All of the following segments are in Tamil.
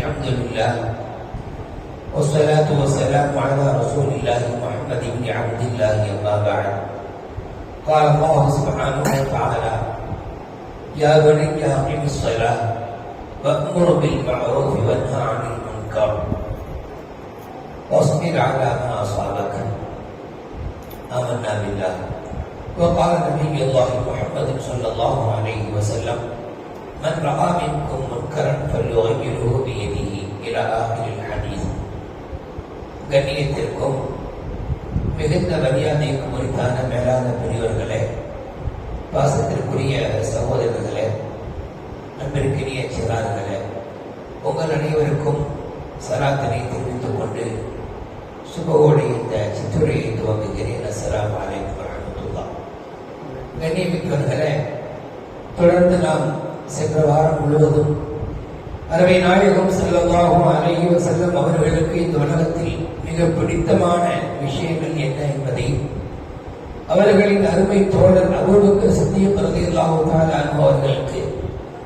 الحمد لله والصلاة والسلام على رسول الله محمد بن عبد الله أما بعد. قال الله سبحانه وتعالى يا بني أقم الصلاة وأمر بالمعروف وانهى عن المنكر واصبر على ما أصابك. آمنا بالله. وقال نبي الله محمد صلى الله عليه وسلم من رأى منكم منكرا فليغيره بيده إلى آخر الحديث கண்ணியத்திற்கும் மிகுந்த மரியாதைக்கும் உரித்தான மேலான பெரியவர்களே பாசத்திற்குரிய சகோதரர்களே அன்பிற்கினிய சிறார்களே உங்கள் அனைவருக்கும் சராத்தினை தெரிவித்துக் கொண்டு சுபவோடு இந்த சித்துரையை துவங்குகிறேன் அஸ்ஸலாமு அலைக்கும் வரஹ்மத்துல்லாஹ் கண்ணியமிக்கவர்களே தொடர்ந்து நாம் சென்ற வாரம் முழுவதும் அறவை நாயகம் ஸல்லல்லாஹு அலைஹி செல்லும் அவர்களுக்கு இந்த உலகத்தில் மிக பிடித்தமான விஷயங்கள் என்ன என்பதை அவர்களின் அருமை தோழர் அபூபக்கர் சித்தியம் ரலியல்லாஹு தஆலா அவர்களுக்கு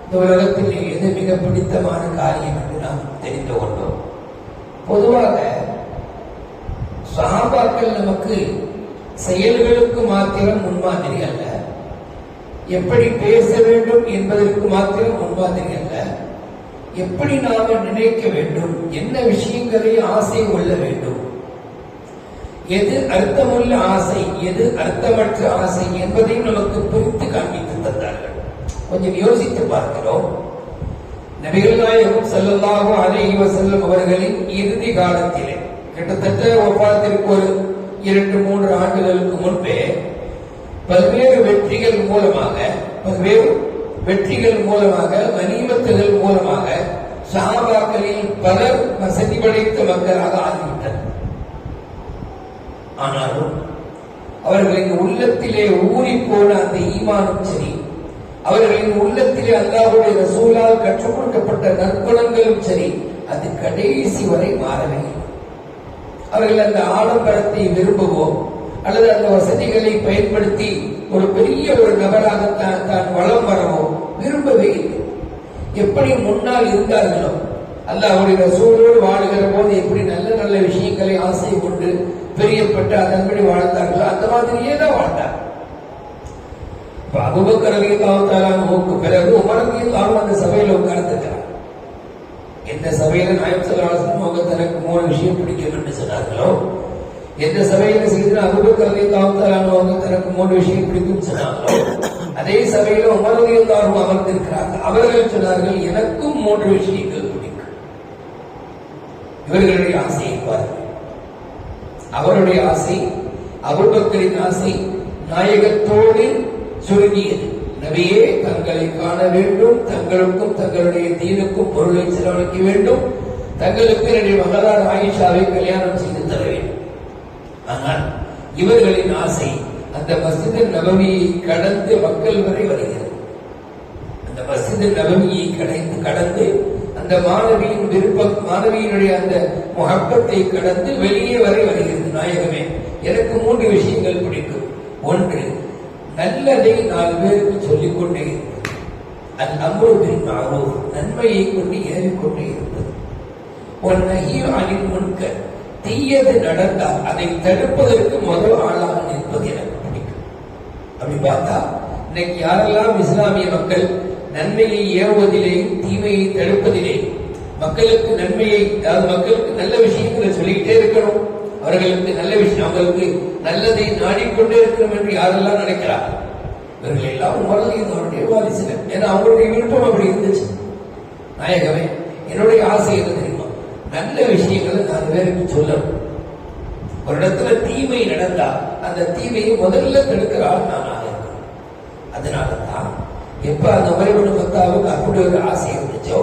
இந்த உலகத்தில் எது மிக பிடித்தமான காரியம் என்று நாம் தெரிந்து கொண்டோம். பொதுவாக சகாபாக்கள் நமக்கு செயல்களுக்கு மாத்திரம் முன்மாதிரி அல்ல. எப்படி பேச வேண்டும் என்பதற்கு மாத்திரம் முன்மாதிரி அல்ல. எப்படி நாம நினைக்க வேண்டும் என்ன விஷயங்களை ஆசை கொள்ள வேண்டும். எது அர்த்தமுள்ள ஆசை எது அர்த்தமற்ற ஆசை என்பதையும் நமக்கு பிரித்து காண்பித்து தந்தார்கள். கொஞ்சம் யோசித்து பார்க்கிறோம். நபிகள் நாயகம் ஸல்லல்லாஹு அலேஹி வசல்லம் அவர்களின் இறுதி காலத்திலே கிட்டத்தட்ட ஒப்பாத்திற்கு ஒரு இரண்டு மூன்று ஆண்டுகளுக்கு முன்பே பல்வேறு வெற்றிகள் மூலமாக பல்வேறு வெற்றிகள் மூலமாக மணிமத்துகள் மூலமாக சஹாபாக்களில் பலர் வசதி படைத்த மக்களாக ஆகிவிட்டனர். ஆனாலும் அவர்களின் உள்ளத்திலே ஊறி போன அந்த ஈமானும் சரி அவர்களின் உள்ளத்திலே அல்லாவுடைய ரசூலால் கற்றுக் கொடுக்கப்பட்ட நற்குணங்களும் சரி அது கடைசி வரை மாறவில்லை. அவர்கள் அந்த ஆடம்பரத்தை விரும்பவோ அல்லது அந்த வசதிகளை பயன்படுத்தி ஒரு பெரிய ஒரு நபராக தான் தான் வளம் வரவோ விரும்பவே இல்லை. எப்படி முன்னால் இருந்தார்களோ அல்லாஹ்வுடைய ரசூலோடு வாழுகிற போது எப்படி நல்ல நல்ல விஷயங்களை ஆசை கொண்டு பிரியப்பட்டு அதன்படி வாழ்ந்தார்களோ அந்த மாதிரியே தான் வாழ்ந்தார். இப்ப அபுபக்கர் அலிகாவுக்கு பிறகு உமரதியும் அந்த சபையில உட்கார்ந்துக்கிறார் எந்த சபையில நாயம் சலாசனம் அவங்க தனக்கு மூணு விஷயம் பிடிக்கும் என்று சொன்னார்களோ எந்த சபையில செய்து அபுபக்கர் தனக்கு விஷயம் பிடிக்கும் சொன்னாங்களோ அதே சபையில உமரதியாரும் அமர்ந்திருக்கிறார்கள் அவர்கள் சொன்னார்கள் எனக்கும் மூன்று விஷயங்கள் பிடிக்கும் இவர்களுடைய ஆசையை பாருங்கள் அவருடைய ஆசை அபுபக்கரின் ஆசை நாயகத்தோடு சுருங்கியது. நபியே தங்களை காண வேண்டும் தங்களுக்கும் தங்களுடைய தீனுக்கும் பொருளை செலவழிக்க வேண்டும் தங்களுக்கு என்னுடைய மகளார் ஆயிஷாவை கல்யாணம் செய்து தர வேண்டும். ஆனால் இவர்களின் ஆசை அந்த மசித நபவியை கடந்து மக்கள் வரை வருகிறது. அந்த மசித நபவியை கடந்து கடந்து அந்த மாணவியின் விருப்பம் மாணவியினுடைய அந்த முகப்பத்தை கடந்து வெளியே வரை வருகிறது நாயகமே. எனக்கு மூன்று விஷயங்கள் பிடிக்கும். ஒன்று நல்லதை நாலு பேருக்கு சொல்லிக் கொண்டே இருப்பது. அல் அம்ருபின் மாரூஃப் நன்மையை கொண்டு ஏறிக்கொண்டே இருப்பது. ஒரு நகீர் முன்க தீயது நடந்தால் அதை தடுப்பதற்கு முதல் ஆளாக நிற்பது எனக்கு அப்படி பார்த்தா இன்னைக்கு யாரெல்லாம் இஸ்லாமிய மக்கள் நன்மையை ஏவுவதிலேயும் தீமையை தடுப்பதிலேயும் மக்களுக்கு நன்மையை அதாவது மக்களுக்கு நல்ல விஷயங்களை சொல்லிக்கிட்டே இருக்கணும். அவர்களுக்கு நல்ல விஷயம் அவங்களுக்கு நல்லதை நாடிக்கொண்டே இருக்கணும் என்று யாரெல்லாம் நினைக்கிறார் இவர்கள் எல்லாம் உமரதையும் அவருடைய வாரிசுகள் ஏன்னா அவங்களுடைய விருப்பம் அப்படி இருந்துச்சு. நாயகமே என்னுடைய ஆசை என்ன தெரியுமா? நல்ல விஷயங்களை நான் பேருக்கு சொல்லணும். ஒரு இடத்துல தீமை நடந்தா அந்த தீமையை முதல்ல தடுக்கிற ஆள் நானாக இருக்கணும் அதனால தான் எப்ப அந்த மறைவனு பத்தாவுக்கு அப்படி ஒரு ஆசை இருந்துச்சோ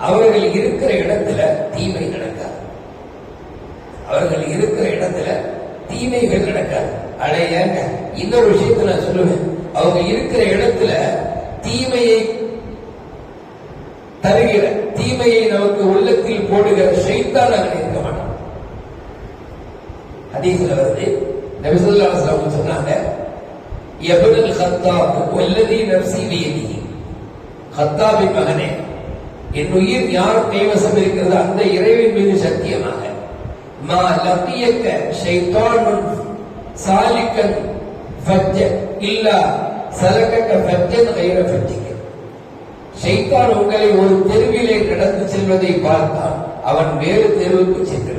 அவர்கள் இருக்கிற இடத்துல தீமை நடக்காது. அவர்கள் இருக்கிற இடத்துல தீமைகள் நடக்காது. அடையங்க இன்னொரு விஷயத்தை நான் சொல்லுவேன். அவங்க இருக்கிற இடத்துல தீமையை தருகிற தீமையை நமக்கு உள்ளத்தில் போடுகிற சைத்தான் அங்கே இருக்க ஹதீஸ்ல வருது. நபிசல்லா அலுவலம் சொன்னாங்க எபனல் ஹத்தாப் ஒல்லதி நப்சி வியதி ஹத்தாபின் மகனே என் உயிர் யார் கைவசம் இருக்கிறதோ அந்த இறைவின் மீது சத்தியமாக மா லத்தியக்க ஷைத்தானுன் சாலிக்கன் ஃபஜ்ஜ இல்லா சலக்கக்க ஃபஜ்ஜன் கைர ஃபஜ்ஜிக்க ஷைத்தான் உங்களை ஒரு தெருவிலே கடந்து செல்வதை பார்த்தான். அவன் வேறு தெருவுக்கு சென்று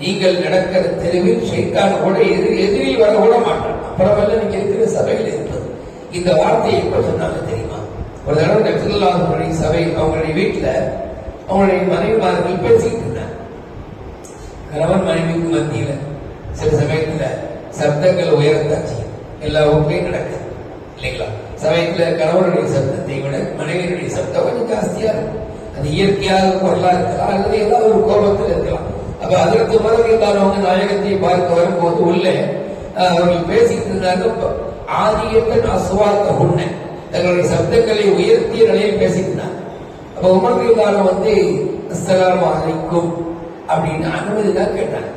நீங்கள் நடக்கிற தெருவில் ஷைத்தான் கூட எதிர் எதிரில் வர கூட மாட்டான். அப்புறமல்ல நீங்க இருக்கிற சபையில் இருப்பது. இந்த வார்த்தையை எப்ப சொன்னாங்க தெரியுமா? ஒரு தடவை நபிசுல்லாஹுடைய சபை அவங்களுடைய வீட்டுல அவங்களுடைய மனைவிமார்கள் பேசிக்கிட்டு இருந்தாங்க. கணவன் மனைவிக்கு மத்தியில சில சமயத்துல சப்தங்கள் உயரத்தான் எல்லா ஊர்லையும் நடக்குது. இல்லைங்களா? சமயத்துல கணவனுடைய சப்தத்தை விட மனைவியினுடைய சப்தம் கொஞ்சம் ஜாஸ்தியா இருக்கும் அது இயற்கையாக குரலா இருக்கலாம் அல்லது ஏதாவது ஒரு கோபத்தில் அப்ப அதற்கு பிறகு எல்லாரும் நாயகத்தை பார்க்க வரும்போது உள்ளே அவர்கள் பேசிக்கிட்டு இருந்தாங்க ஆதியத்தன் அசுவார்த்த உண்ண. தங்களுடைய சப்தங்களை உயர்த்திய நிலையில் பேசிக்கிட்டு இருந்தாங்க. அப்ப உமருக்கு காலம் வந்து அஸ்ஸலாமு அழைக்கும் அப்படின்னு அனுமதி தான் கேட்டாங்க.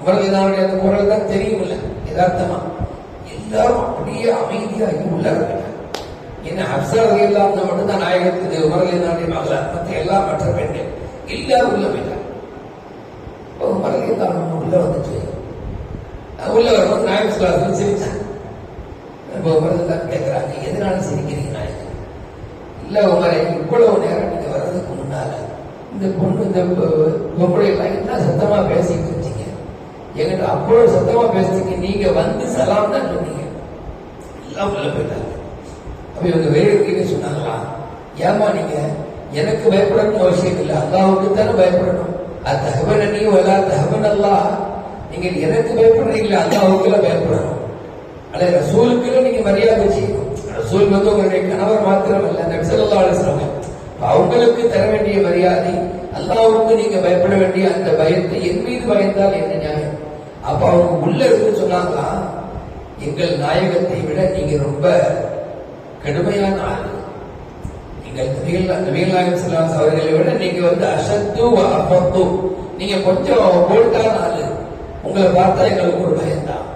உமருக்கு அந்த குரல் தான் தெரியுமில்ல யதார்த்தமா. எல்லாரும் அப்படியே அமைதியாகி உள்ள என்ன ஹப்சா இல்லாமல் மட்டும்தான் நாயகத்துக்கு உமரலிதானுடைய மகளார் மற்ற எல்லா மற்ற பெண்கள் எல்லாரும் உள்ள வரைக்கும் உமரலிதான் உள்ள வந்துச்சு. உள்ள வரும்போது நாயக சுலாசன் சிரிச்சேன். இப்போ கேட்கிறாங்க எதனால சிரிக்கிறீங்க? நாயகன் இல்ல உங்களை இவ்வளவு நேரம் நீங்க வர்றதுக்கு முன்னால இந்த பொண்ணு இந்த பொம்பளை எல்லாம் என்ன சத்தமா பேசிட்டு இருந்தீங்க? என்கிட்ட அவ்வளவு சத்தமா பேசுறீங்க நீங்க வந்து சலாம் தான் சொன்னீங்க. எல்லாம் உள்ள போயிட்டாங்க. அப்ப இவங்க வேறு சொன்னாங்களா ஏமா நீங்க? எனக்கு பயப்படணும் அவசியம் இல்லை. அல்லாவுக்கு தானே பயப்படணும். அது தகவன் நீ வலா அல்லா நீங்க எனக்கு பயப்படுறீங்களா அல்லாவுக்குள்ள பயப்படணும் அல்ல ரசூலுக்குள்ள நீங்க மரியாதை செய்யணும். ரசூல் வந்து உங்களுடைய கணவர் மாத்திரம் அல்ல நபி ஸல்லல்லாஹு அவங்களுக்கு தர வேண்டிய மரியாதை அல்லாவுக்கு நீங்க பயப்பட வேண்டிய அந்த பயத்தை என் மீது பயந்தால் என்ன நியாயம்? அப்ப அவங்க உள்ள இருந்து சொன்னாங்களா எங்கள் நாயகத்தை விட நீங்க ரொம்ப கடுமையான ஆள். நபிகள் நபிகள் அவர்களை விட நீங்க வந்து அசத்து அப்பத்து நீங்க கொஞ்சம் போல்டான ஆளு. உங்களை பார்த்தா எங்களுக்கு ஒரு பயம்தான்.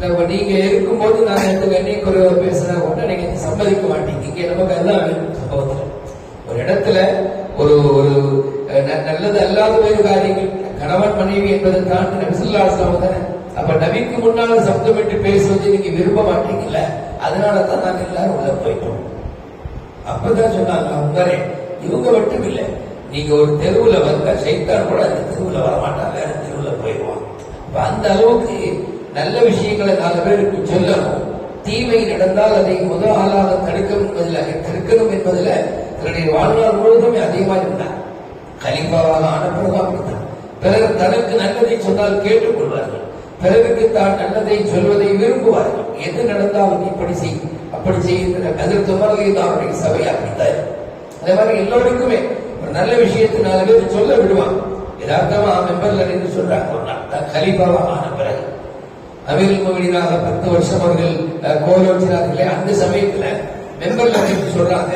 நம்ம நீங்க இருக்கும்போது நான் எந்த கண்ணி குறைவா பேசுனா கூட நீங்க சம்மதிக்க மாட்டீங்க. இங்க நமக்கு அதான் சம்பவத்தில். ஒரு இடத்துல ஒரு ஒரு ந- நல்லது அல்லாத வேறு காரியங்கள். கணவன் மனைவி என்பதை தாண்டி நபிசுல்லா அலுவலம் தானே அப்ப நபிக்கு முன்னால சப்தமிட்டு பேசுவது நீங்க விரும்ப மாட்டீங்கல்ல? அதனால தான் நாங்க எல்லாரும் உள்ள போயிட்டோம். அப்பதான் சொன்னாங்க உங்களே இவங்க மட்டும் இல்லை நீங்க ஒரு தெருவுல வந்தா சைத்தான் கூட அந்த தெருவுல வரமாட்டான் வேற தெருவுல போயிடுவான். அந்த அளவுக்கு நல்ல விஷயங்களை நாலு பேருக்கு சொல்லணும். தீமை நடந்தால் அதை முதல் ஆளாக தடுக்கணும் என்பதில் தடுக்கணும் என்பதில் தன்னுடைய வாழ்நாள் முழுவதுமே அதிகமாக இருந்தார். கலிபாவாக அனுப்புறதா பிறர் தனக்கு நல்லதை சொன்னால் கேட்டுக்கொள்வார்கள். பிறருக்கு தான் நல்லதை சொல்வதை விரும்புவார்கள். எது நடந்தாலும் இப்படி செய்யும். அப்படி செய்கின்ற அதற்கு அவருடைய சபை அப்படித்தான் அதே மாதிரி எல்லோருக்குமே ஒரு நல்ல விஷயத்தை நாலு பேர் சொல்ல விடுவான் யதார்த்தமா மெம்பர்ல நின்று சொல்றாங்க. ஒரு நாள் ஆன பிறகு. அமீர் மொழியாக பத்து வருஷம் அவர்கள் கோலோச்சினார்களே அந்த சமயத்துல மெம்பர்ல நின்று சொல்றாங்க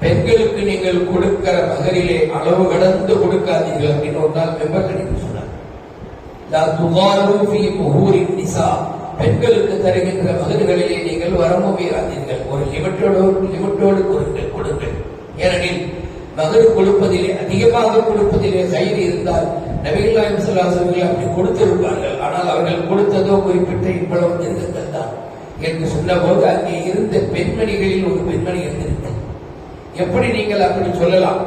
பெண்களுக்கு நீங்கள் கொடுக்கிற மகரிலே அளவு கடந்து கொடுக்காதீர்கள் அப்படின்னு ஒரு நாள் மெம்பர்ல நின்று சொன்னாங்க. பெண்களுக்கு தருகின்ற மகன்களிலே நீங்கள் வரம்பு மீறாதீர்கள் ஒரு லிமிட்டோடு லிமிட்டோடு கொடுங்கள் கொடுங்கள். ஏனெனில் மகர் கொடுப்பதிலே அதிகமாக கொடுப்பதிலே கயிறு இருந்தால் நபிகள் நாயம் அப்படி கொடுத்திருப்பார்கள். ஆனால் அவர்கள் கொடுத்ததோ குறிப்பிட்ட இவ்வளவு திருத்தங்கள் தான் என்று சொன்னபோது அங்கே இருந்த பெண்மணிகளில் ஒரு பெண்மணி இருந்திருந்தது எப்படி நீங்கள் அப்படி சொல்லலாம்?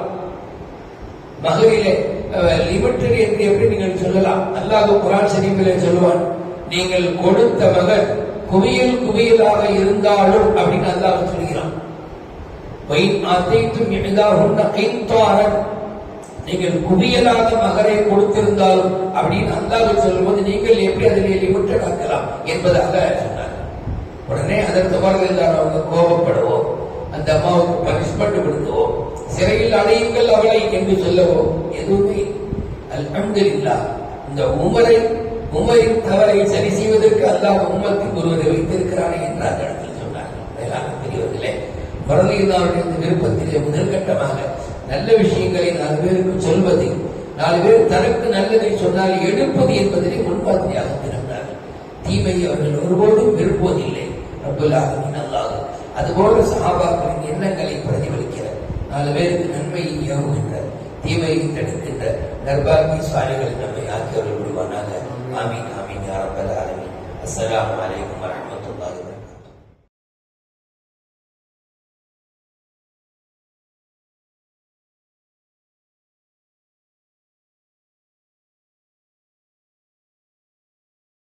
மகளிலே லிமிட்டட் என்று எப்படி நீங்கள் சொல்லலாம்? அல்லாத குரான் ஷரீஃபிலே சொல்லுவான் நீங்கள் கொடுத்த மகன் குவியல் குவியலாக இருந்தாலும் அப்படின்னு அல்லாஹ் சொல்கிறான். வைன் அத்தைத்தும் எளிதாகுண்ட நீங்கள் குவியலாக மகரை கொடுத்திருந்தாலும் அப்படின்னு அல்லாஹ் சொல்லும்போது நீங்கள் எப்படி அதில் லிமிட்டட் ஆக்கலாம் என்பதாக சொன்னார். உடனே அதற்கு பிறகு அவங்க கோபப்படவோ அந்த அம்மாவுக்கு பனிஷ்மெண்ட் கொடுக்கவோ சிறையில் அடையுங்கள் அவளை என்று சொல்லவோ எதுவுமே அல்ஹம்துலில்லாஹ் இந்த உமரை உம்மையும் தவறை சரி செய்வதற்கு அல்லாஹ் உம்மத்தின் ஒருவரை வைத்திருக்கிறானே என்று அந்த இடத்தில் சொன்னார்கள் மேலான பெரியவர்களே விருப்பத்திலே முதற்கட்டமாக நல்ல விஷயங்களை நாலு பேருக்கு சொல்வது நாலு பேர் தனக்கு நல்லதை சொன்னால் எடுப்பது என்பதிலே முன்மாதிரியாக திறந்தார்கள் தீமையை அவர்கள் ஒருபோதும் விரும்புவதில்லை. ரப்புல் ஆலமீன் அதுபோல சகாபாக்களின் எண்ணங்களை பிரதிபலிக்கிற நாலு பேருக்கு நன்மையை ஏவுகின்ற தீமையை தடுக்க என்ற சாலைகள் நம்மை ஆக்கியவர்கள் விடுவானாக ஆமீன் ஆமீன் அரபல் ஆலமீன். அஸ்ஸலாமு அலைக்கும் வரஹ்மத்துல்லாஹி